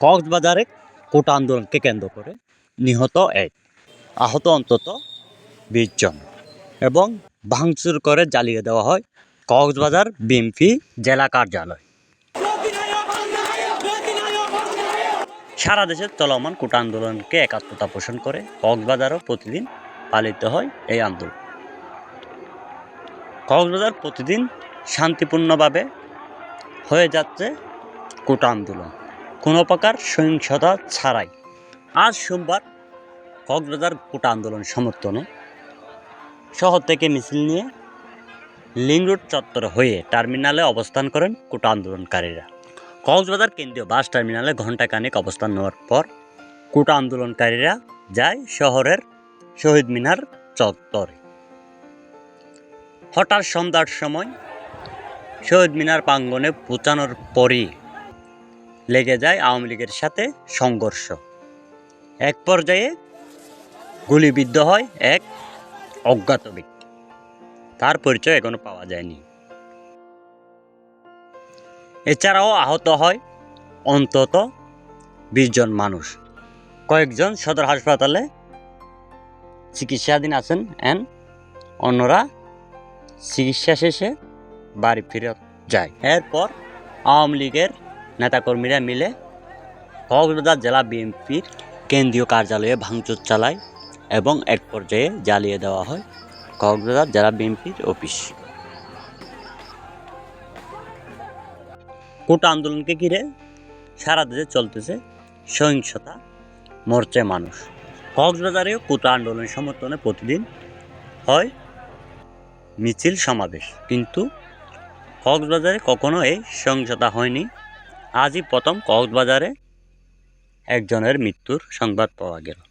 কক্সবাজারে কোটা আন্দোলনকে কেন্দ্র করে নিহত এক আহত অন্তত বিশ জন। এবং ভাঙচুর করে জ্বালিয়ে দেওয়া হয় কক্সবাজার বিএমপি জেলা কার্যালয়। সারা দেশে চলমান কোটা আন্দোলনকে একাত্মতা পোষণ করে কক্সবাজারও প্রতিদিন পালিত হয় এই আন্দোলন। কক্সবাজার প্রতিদিন শান্তিপূর্ণভাবে হয়ে যাচ্ছে কোটা আন্দোলন। কোনো প্রকার সহিংসতা ছাড়াই। আজ সোমবার কক্সবাজার কোটা আন্দোলন সমর্থনে শহর থেকে মিছিল নিয়ে লিং রোড চত্বর হয়ে টার্মিনালে অবস্থান করেন কোটা আন্দোলনকারীরা। কক্সবাজার কেন্দ্রীয় বাস টার্মিনালে ঘণ্টাখানেক অবস্থান নেওয়ার পর কোটা আন্দোলনকারীরা যায় শহরের শহীদ মিনার চত্বরে। হঠাৎ সন্ধ্যার সময় শহীদ মিনার প্রাঙ্গনে পৌঁছানোর পরই লেগে যায় আওয়ামী লীগের সাথে সংঘর্ষ। এক পর্যায়ে গুলিবিদ্ধ হয় এক অজ্ঞাত ব্যক্তি। তার পরিচয় এখনও পাওয়া যায়নি। এছাড়াও আহত হয় অন্তত বিশ জন মানুষ। কয়েকজন সদর হাসপাতালে চিকিৎসাধীন আছেন অ্যান অন্যরা চিকিৎসা শেষে বাড়ি ফিরত যায়। এরপর আওয়ামী লীগের নেতাকর্মীরা মিলে কক্সবাজার জেলা বিএনপির কেন্দ্রীয় কার্যালয়ে ভাঙচুর চালায় এবং এক পর্যায়ে জ্বালিয়ে দেওয়া হয় কক্সবাজার জেলা বিএনপির অফিস। কোটা আন্দোলনকে ঘিরে সারা দেশে চলতেছে সহিংসতা মরছে মানুষ। কক্সবাজারেও কোটা আন্দোলন সমর্থনে প্রতিদিন হয় মিছিল সমাবেশ। কিন্তু কক্সবাজারে কখনো এই সহিংসতা হয়নি। আজই প্রথম কক্সবাজারে একজনের মৃত্যুর সংবাদ পাওয়া গেল।